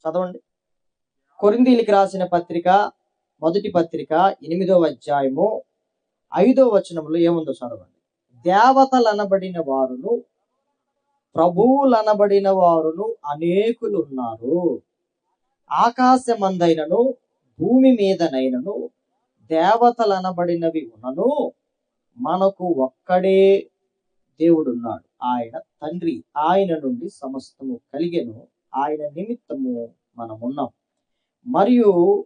చదవండి. కొరిందీలికి రాసిన పత్రిక మొదటి పత్రిక ఎనిమిదవ అధ్యాయము ఐదో వచనంలో ఏముందో చదవండి. దేవతలనబడిన వారును ప్రభువులనబడిన వారును అనేకులు ఉన్నారు ఆకాశమందైనను భూమి మీదనైనను దేవతలనబడినవి ఉన్నను మనకు ఒక్కడే దేవుడున్నాడు. ఆయన తండ్రి ఆయన నుండి సమస్తము కలిగెను. ఆయన నిమిత్తము మనమున్నాం. మరియు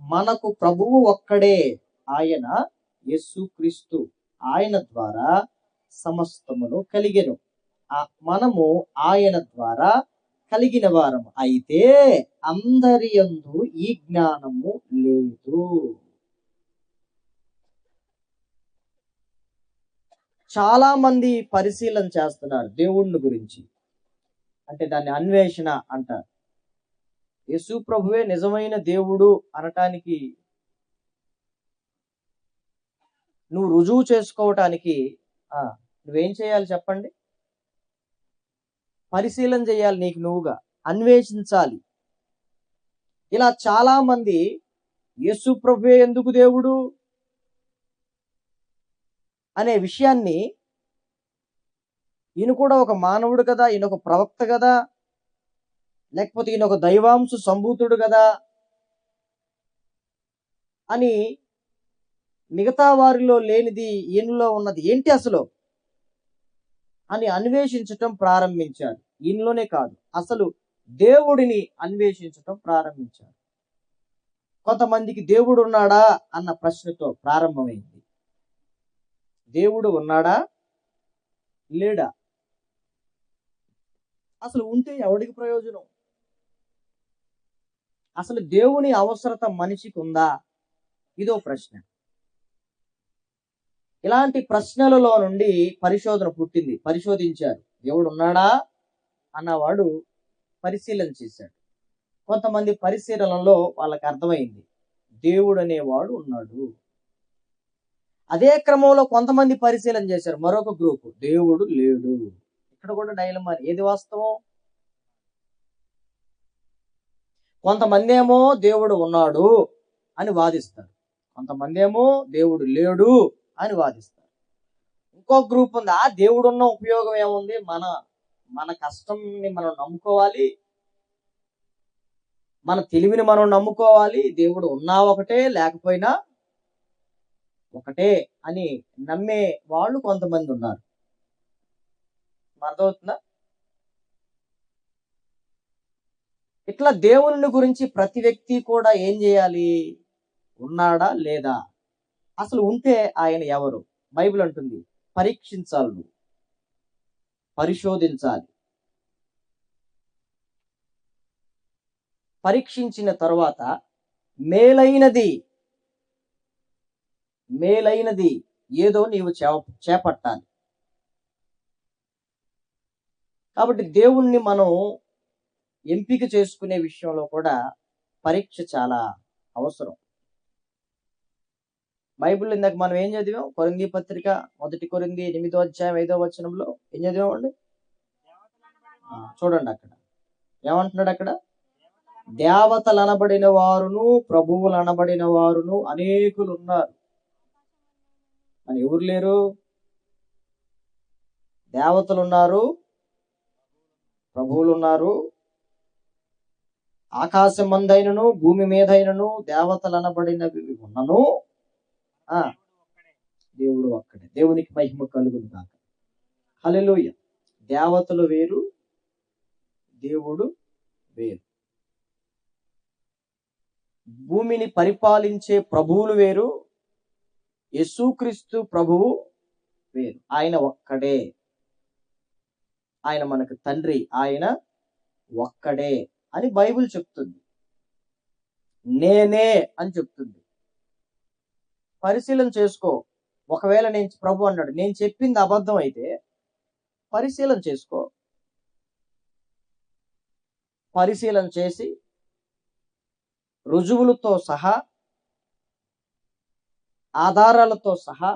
మనకు ప్రభువు ఒక్కడే ఆయన యేసుక్రీస్తు. ఆయన ద్వారా సమస్తమును కలిగెను. మనము ఆయన ద్వారా కలిగిన వారము అయితే అందరి యందు ఈ జ్ఞానము లేదు. చాలా మంది పరిశీలన చేస్తున్నారు దేవుణ్ణి గురించి. అంటే దాన్ని అన్వేషణ అంటారు. యేసు ప్రభువే నిజమైన దేవుడు అనటానికి నువ్వు రుజువు చేసుకోవటానికి ఆ, నువ్వేం చేయాలి చెప్పండి? పరిశీలన చేయాలి నీకు నువ్వుగా. అన్వేషించాలి. ఇలా చాలా మంది యేసు ప్రభువే ఎందుకు దేవుడు? అనే విషయాన్ని ఈయన కూడా ఒక మానవుడు కదా ఈయన ఒక ప్రవక్త కదా లేకపోతే ఈయన ఒక దైవాంశ సంభూతుడు కదా అని మిగతా వారిలో లేనిది ఈయనలో ఉన్నది ఏంటి అసలు అని అన్వేషించటం ప్రారంభించారు ఈయనలోనే కాదు అసలు దేవుడిని అన్వేషించటం ప్రారంభించారు కొంతమందికి దేవుడు ఉన్నాడా అన్న ప్రశ్నతో ప్రారంభమైంది. దేవుడు ఉన్నాడా? లేడా? అసలు ఉంటే ఎవడికి ప్రయోజనం? అసలు దేవుని అవసరత మనిషికి ఉందా ఇదో ప్రశ్న. ఇలాంటి ప్రశ్నలలో నుండి పరిశోధన పుట్టింది. పరిశోధించారు. దేవుడు ఉన్నాడా అన్నవాడు పరిశీలన చేశాడు. కొంతమంది పరిశీలనలో వాళ్ళకి అర్థమైంది. దేవుడు అనేవాడు ఉన్నాడు. అదే క్రమంలో కొంతమంది పరిశీలన చేశారు. మరొక గ్రూప్. దేవుడు లేడు. ఇక్కడ కూడా డైలమా? ఏది వాస్తవం? కొంతమంది ఏమో దేవుడు ఉన్నాడు అని వాదిస్తారు. కొంతమంది ఏమో దేవుడు లేడు అని వాదిస్తారు. ఇంకో గ్రూప్ ఉంది. ఆ దేవుడు ఉన్న ఉపయోగం ఏముంది? మన మన కష్టంని మనం నమ్ముకోవాలి. మన తెలివిని మనం నమ్ముకోవాలి. దేవుడు ఉన్నా ఒకటే లేకపోయినా ఒకటే అని నమ్మే వాళ్ళు కొంతమంది ఉన్నారు. అర్థమవుతుందా? ఇట్లా దేవుని గురించి ప్రతి వ్యక్తి కూడా ఏం చేయాలి? ఉన్నాడా లేదా? అసలు ఉంటే ఆయన ఎవరు? బైబిల్ అంటుంది పరీక్షించాలి నువ్వు. పరిశోధించాలి. పరీక్షించిన తరువాత మేలైనది మేలైనది ఏదో నీవు చేప చేపట్టాలి. కాబట్టి దేవుణ్ణి మనం ఎంపిక చేసుకునే విషయంలో కూడా పరీక్ష చాలా అవసరం. బైబిల్ ఇందాక మనం ఏం చదివాం? కొరింది పత్రిక మొదటి కొరింది ఎనిమిదో అధ్యాయం ఐదో వచనంలో ఏం చదివామండి? చూడండి అక్కడ. ఏమంటున్నాడు అక్కడ? దేవతలు అనబడిన వారును ప్రభువులు అనబడిన వారును అనేకులు ఉన్నారు. అని ఎవరు లేరు? దేవతలు ఉన్నారు. ప్రభువులు ఉన్నారు ఆకాశం మందైనను భూమి మీదైనను దేవతలు అనబడినవి ఉన్నను. ఆ దేవుడు ఒక్కడే. దేవునికి మహిమ కలుగును కాక హల్లెలూయ. దేవతలు వేరు దేవుడు వేరు. భూమిని పరిపాలించే ప్రభువులు వేరు యేసుక్రీస్తు ప్రభువు వేరు. ఆయన ఒక్కడే. ఆయన మనకు తండ్రి ఆయన ఒక్కడే అని బైబిల్ చెప్తుంది. నేనే అని చెప్తుంది. పరిశీలన చేసుకో. ఒకవేళ నేను ప్రభు అన్నాడు నేను చెప్పింది అబద్ధం అయితే పరిశీలన చేసుకో. పరిశీలన చేసి రుజువులతో సహా ఆధారాలతో సహా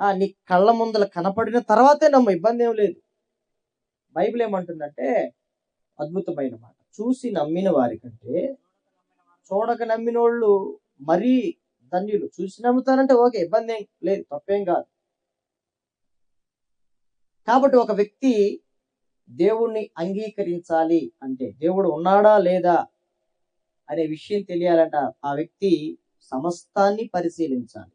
ఆ నీ కళ్ళ ముందల కనపడిన తర్వాతే నమ్మ ఇబ్బంది ఏం లేదు. బైబిల్ ఏమంటుందంటే అద్భుతమైన మాట చూసి నమ్మిన వారి కంటే చూడక నమ్మిన వాళ్ళు మరీ ధన్యులు. చూసి నమ్ముతారంటే ఓకే ఇబ్బంది ఏం లేదు తప్పేం కాదు. కాబట్టి ఒక వ్యక్తి దేవుణ్ణి అంగీకరించాలి అంటే దేవుడు ఉన్నాడా లేదా అనే విషయం తెలియాలంట ఆ వ్యక్తి సమస్తాన్ని పరిశీలించాలి.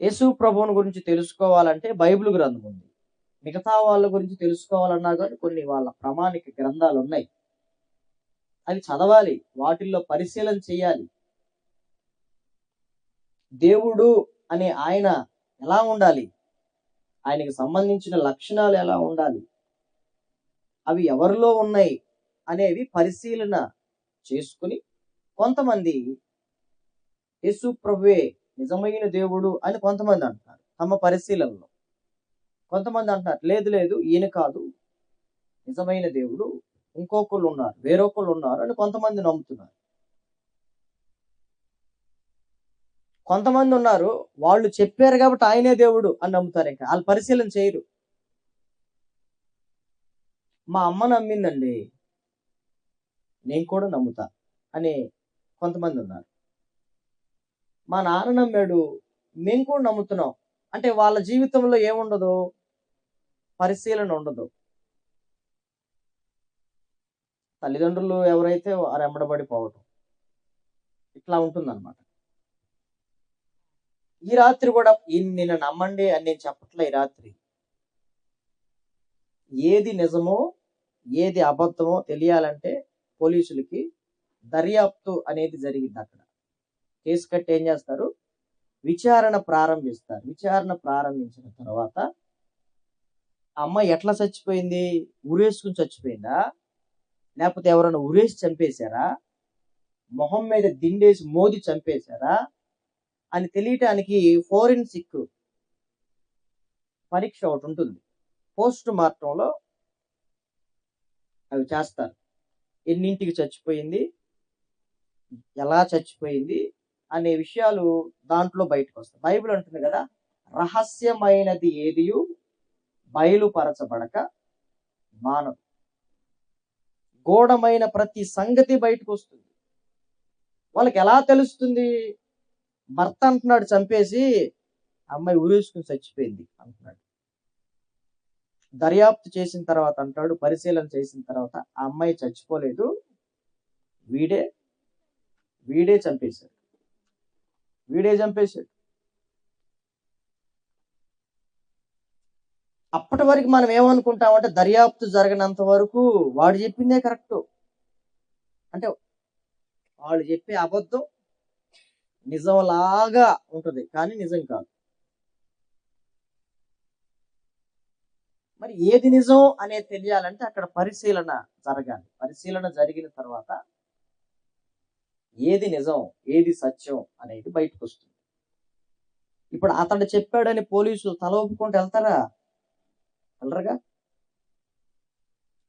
యేసు ప్రభువుని గురించి తెలుసుకోవాలంటే బైబిల్ గ్రంథం ఉంది. మిగతా వాళ్ళ గురించి తెలుసుకోవాలన్నా కానీ కొన్ని వాళ్ళ ప్రామాణిక గ్రంథాలు ఉన్నాయి. అవి చదవాలి వాటిల్లో పరిశీలన చేయాలి. దేవుడు అనే ఆయన ఎలా ఉండాలి? ఆయనకి సంబంధించిన లక్షణాలు ఎలా ఉండాలి? అవి ఎవరిలో ఉన్నాయి అనేవి పరిశీలన చేసుకుని కొంతమంది యేసు ప్రభువే నిజమైన దేవుడు అని కొంతమంది అంటున్నారు తమ పరిశీలనలో. కొంతమంది అంటున్నారు లేదు లేదు ఈయన కాదు. నిజమైన దేవుడు. ఇంకొకళ్ళు ఉన్నారు వేరొకళ్ళు ఉన్నారు అని కొంతమంది నమ్ముతున్నారు. కొంతమంది ఉన్నారు వాళ్ళు చెప్పారు కాబట్టి ఆయనే దేవుడు అని నమ్ముతారు ఇంకా. వాళ్ళు పరిశీలన చేయరు. మా అమ్మ నమ్మిందండి. నేను కూడా నమ్ముతా అని కొంతమంది ఉన్నారు. మా నాన్న నమ్మాడు. మేము కూడా నమ్ముతున్నాం. అంటే వాళ్ళ జీవితంలో ఏముండదు? పరిశీలన ఉండదు. తల్లిదండ్రులు ఎవరైతే వారు ఎంబడబడి పోవటం ఇట్లా ఉంటుందన్నమాట. ఈ రాత్రి కూడా నిన్ను నమ్మండి అని నేను చెప్పట్లే ఈ రాత్రి. ఏది నిజమో ఏది అబద్ధమో తెలియాలంటే పోలీసులకి దర్యాప్తు అనేది జరిగింది అక్కడ. కేసు కట్టి ఏం చేస్తారు? విచారణ ప్రారంభిస్తారు. విచారణ ప్రారంభించిన తర్వాత ఆ అమ్మాయి ఎట్లా చచ్చిపోయింది? ఉరేసుకుని చచ్చిపోయిందా? లేకపోతే ఎవరైనా ఉరేసి చంపేశారా? మొహం మీద దిండేసి మోది చంపేశారా? అని తెలియటానికి ఫోరెన్సిక్ పరీక్ష ఒకటి ఉంటుంది. పోస్ట్ మార్టంలో అవి చేస్తారు. ఎన్నింటికి చచ్చిపోయింది? ఎలా చచ్చిపోయింది? అనే విషయాలు దాంట్లో బయటకు వస్తాయి. బైబిల్ అంటుంది కదా రహస్యమైనది ఏదియు? బయలుపరచబడక మానవు. గూఢమైన ప్రతి సంగతి బయటకు వస్తుంది. వాళ్ళకి ఎలా తెలుస్తుంది? భర్త అంటున్నాడు చంపేసి అమ్మాయి ఉరేసుకుని చచ్చిపోయింది అంటున్నాడు. దర్యాప్తు చేసిన తర్వాత అంటాడు పరిశీలన చేసిన తర్వాత ఆ అమ్మాయి చచ్చిపోలేదు. వీడే వీడే చంపేశాడు. వీడే చంపేశాడు. అప్పటి వరకు మనం ఏమనుకుంటామంటే దర్యాప్తు జరగనంత వరకు వాడు చెప్పిందే కరెక్ట్. అంటే వాళ్ళు చెప్పే అబద్ధం నిజంలాగా ఉంటుంది కానీ నిజం కాదు. మరి ఏది నిజం అనేది తెలియాలంటే అక్కడ పరిశీలన జరగాలి. పరిశీలన జరిగిన తర్వాత ఏది నిజం ఏది సత్యం అనేది బయటకు వస్తుంది ఇప్పుడు అతడు చెప్పాడని పోలీసులు తల ఒప్పుకుంటూ వెళ్తారా? వెళ్ళరుగా?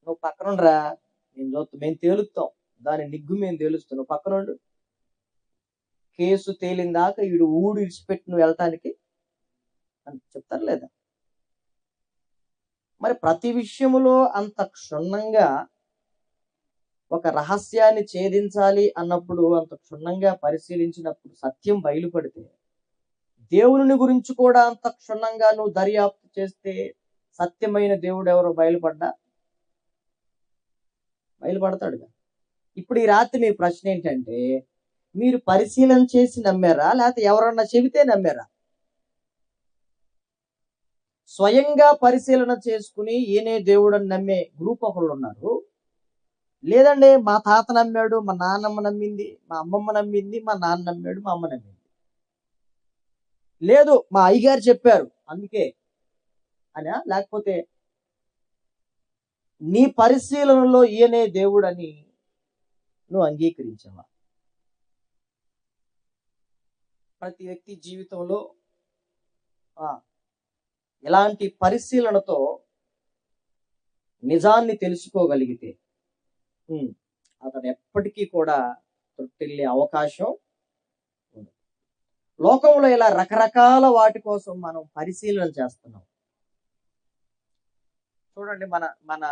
నువ్వు పక్కనుండరా. నేను చూస్తా మేము తేలుస్తాం. దాని నిగ్గు మేము తేలుస్తాం. నువ్వు పక్కనుండు. కేసు తేలిందాక వీడు ఊడు ఇడిచిపెట్టి నువ్వు వెళ్ళటానికి అని చెప్తారు లేదా? మరి ప్రతి విషయములో అంత క్షుణ్ణంగా ఒక రహస్యాన్ని ఛేదించాలి అన్నప్పుడు అంత క్షుణ్ణంగా పరిశీలించినప్పుడు సత్యం బయలుపడితే దేవుని గురించి కూడా అంత క్షుణ్ణంగా నువ్వు దర్యాప్తు చేస్తే సత్యమైన దేవుడు ఎవరో బయలుపడ్డా? బయలుపడతాడుగా ఇప్పుడు ఈ రాత్రి మీ ప్రశ్న ఏంటంటే మీరు పరిశీలన చేసి నమ్మారా? లేకపోతే ఎవరన్నా చెబితే నమ్మారా? స్వయంగా పరిశీలన చేసుకుని ఈయనే దేవుడు అని నమ్మే గ్రూప్ ఒకళ్ళు ఉన్నారు. లేదండి మా తాత నమ్మాడు మా నాన్నమ్మ నమ్మింది మా అమ్మమ్మ నమ్మింది మా నాన్న నమ్మాడు మా అమ్మ నమ్మింది. లేదు మా అయ్యగారు చెప్పారు అందుకే అనా? లేకపోతే నీ పరిశీలనలో ఈయనే దేవుడని నువ్వు అంగీకరించావా? ప్రతి వ్యక్తి జీవితంలో ఆ, ఎలాంటి పరిశీలనతో నిజాన్ని తెలుసుకోగలిగితే అతను ఎప్పటికీ కూడా తృప్తిల్లే అవకాశం ఉంది లోకంలో ఇలా రకరకాల వాటి కోసం మనం పరిశీలన చేస్తున్నాం. చూడండి మన మన